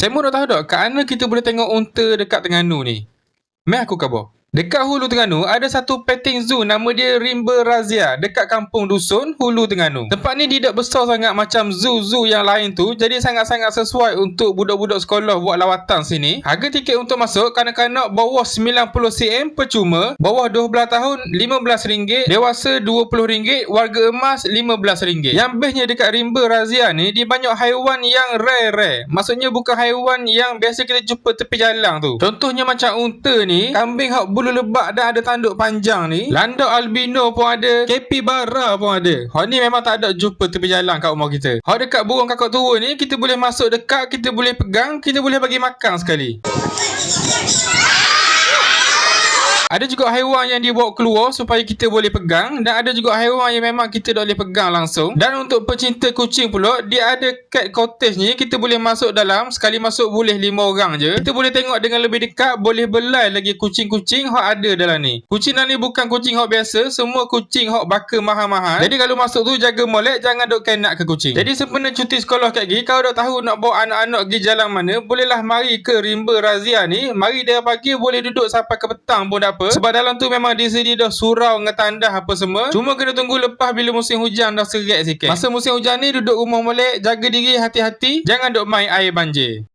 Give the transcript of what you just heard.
Saya mau nak tahu tak, kat mana kita boleh tengok unta dekat Terengganu ni? Meh aku khabar. Dekat Hulu Terengganu ada satu petting zoo nama dia Rimba Razia dekat kampung dusun Hulu Terengganu. Tempat ni tidak besar sangat macam zoo-zoo yang lain tu jadi sangat-sangat sesuai untuk budak-budak sekolah buat lawatan sini. Harga tiket untuk masuk kanak-kanak bawah 90 cm percuma, bawah 12 tahun RM15, dewasa RM20, warga emas RM15. Yang bestnya dekat Rimba Razia ni dia banyak haiwan yang rare-rare. Maksudnya bukan haiwan yang biasa kita jumpa tepi jalan tu. Contohnya macam unta ni, kambing hak bulu lebak dan ada tanduk panjang ni, landak albino pun ada, capybara pun ada. Hak ni memang tak ada jumpa tepi jalan kat rumah kita. Hak dekat burung kakak tua ni, kita boleh masuk dekat, kita boleh pegang, kita boleh bagi makan sekali. Ada juga haiwan yang dibawa keluar supaya kita boleh pegang dan ada juga haiwan yang memang kita tak boleh pegang langsung. Dan untuk pecinta kucing pula, dia ada cat cottage ni kita boleh masuk dalam, sekali masuk boleh lima orang je. Kita boleh tengok dengan lebih dekat, boleh belai lagi kucing-kucing hak ada dalam ni. Kucing dalam ni bukan kucing hak biasa, semua kucing hak baka mahal-mahal. Jadi kalau masuk tu jaga molek, jangan duk kenak ke kucing. Jadi sempena cuti sekolah kat gini, kalau dah tahu nak bawa anak-anak pergi jalan mana, bolehlah mari ke Rimba Razia ni. Mari dari pagi boleh duduk sampai ke petang pun tak apa. Sebab dalam tu memang disedia dah surau dengan tandah apa semua. Cuma kena tunggu lepas bila musim hujan dah serat sikit. Masa musim hujan ni duduk rumah molek, jaga diri hati-hati, jangan duk main air banjir.